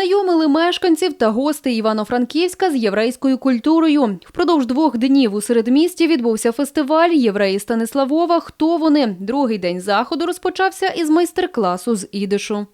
Знайомили мешканців та гостей Івано-Франківська з єврейською культурою. Впродовж двох днів у середмісті відбувся фестиваль Євреї Станиславова. Хто вони? Другий день заходу розпочався із майстер-класу з ідишу.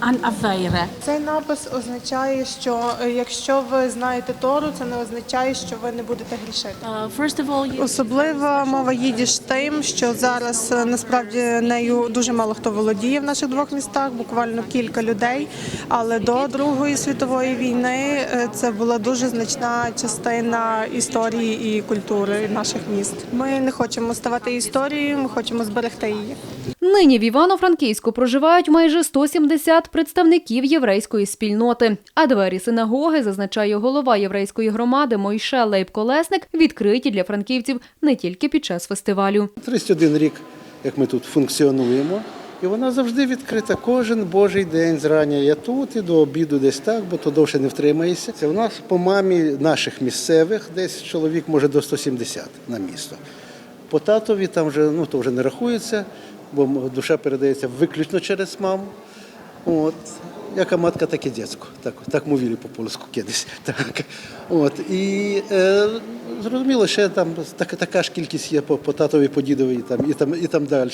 An Aveire. Цей напис означає, що е, якщо ви знаєте Тору, це не означає, що ви не будете грішити. Uh, first of all, you Особлива мова їдіш тим, що зараз е, насправді нею дуже мало хто володіє в наших двох містах, буквально кілька людей. Але до Другої світової війни е, це була дуже значна частина історії і культури наших міст. Ми не хочемо ставати історією, ми хочемо зберегти її. Нині в Івано-Франківську проживають майже 170 представників єврейської спільноти. А двері синагоги, зазначає голова єврейської громади Мойше Лейб-Колесник, відкриті для франківців не тільки під час фестивалю. 31 рік, як ми тут функціонуємо, і вона завжди відкрита. Кожен божий день зрання я тут і до обіду десь так, бо то довше не втримаєшся. Це у нас по мамі наших місцевих десь чоловік може до 170 на місто. По татові там вже ну то вже не рахується, бо душа передається виключно через маму. От. Яка матка, так і дітсько. Так, так мовили по-польську кидись. Так. От. І е, зрозуміло, ще там така, така ж кількість є по, по татові, по дідові там, і там, і там далі.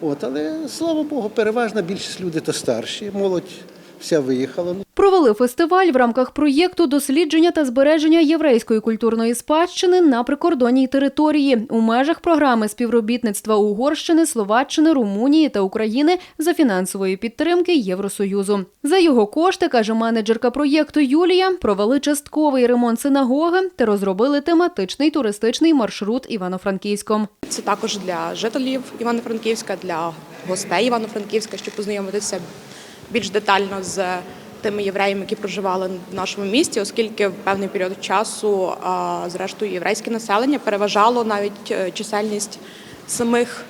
От. Але слава Богу, переважна більшість людей то старші, молодь вся виїхала. Провели фестиваль в рамках проєкту дослідження та збереження єврейської культурної спадщини на прикордонній території у межах програми співробітництва Угорщини, Словаччини, Румунії та України за фінансової підтримки Євросоюзу. За його кошти, каже менеджерка проєкту Юлія, провели частковий ремонт синагоги та розробили тематичний туристичний маршрут Івано-Франківськом. Це також для жителів Івано-Франківська, для гостей Івано-Франківська, щоб познайомитися більш детально з тими євреями, які проживали в нашому місті, оскільки в певний період часу, зрештою, єврейське населення переважало навіть е, чисельність самих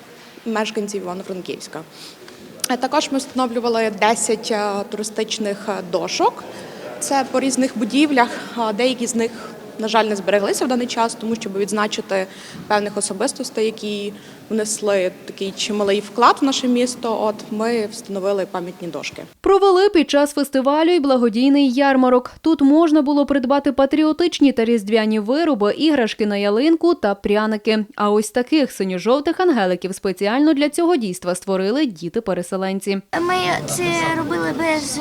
мешканців Івано-Франківська. Е, Також ми встановлювали 10 е, туристичних дошок. Це по різних будівлях. Деякі з них, на жаль, не збереглися в даний час, тому щоб відзначити певних особистостей, які внесли такий чималий вклад в наше місто. От ми встановили пам'ятні дошки. Провели під час фестивалю й благодійний ярмарок. Тут можна було придбати патріотичні та різдвяні вироби, іграшки на ялинку та пряники. А ось таких синьо-жовтих ангеликів спеціально для цього дійства створили діти-переселенці. Ми це робили без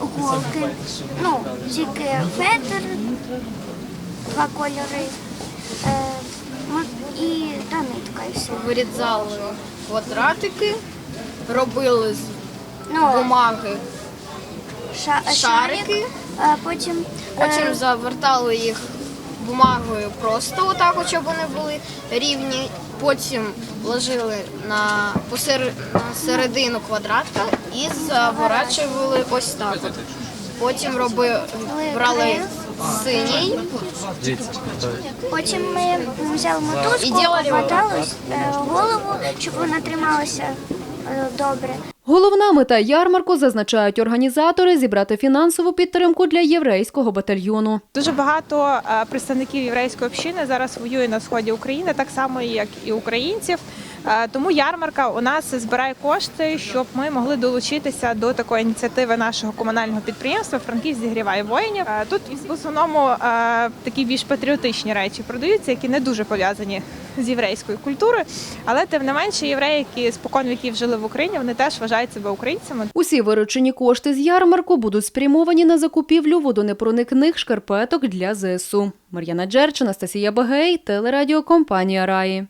голки. Ну, тільки фетр, два кольори е, і та нитка і все. вирізали квадратики, робили з Ну, бумаги ша- шарики, а потім, е, потім завертали їх бумагою просто отак, от, щоб вони були рівні. Потім ложили на, посер... на середину квадратка і заворачували ось так. От. Потім робили, брали синій, потім ми взяли мотузку, ділали е, голову, щоб вона трималася е, добре. Головна мета ярмарку, зазначають організатори, зібрати фінансову підтримку для єврейського батальйону. Дуже багато е, представників єврейської общини зараз воює на сході України, так само як і українців. Е, Тому ярмарка у нас збирає кошти, щоб ми могли долучитися до такої ініціативи нашого комунального підприємства Франківськ зігріває воїнів. Е, Тут в основному е, такі більш патріотичні речі продаються, які не дуже пов'язані з єврейською культурою. Але тим не менше, євреї, які спокон віків жили в Україні, вони теж вважають себе українцями. Усі виручені кошти з ярмарку будуть спрямовані на закупівлю водонепроникних шкарпеток для ЗСУ. Мар'яна Джерч, Анастасія Багей, телерадіокомпанія Раї.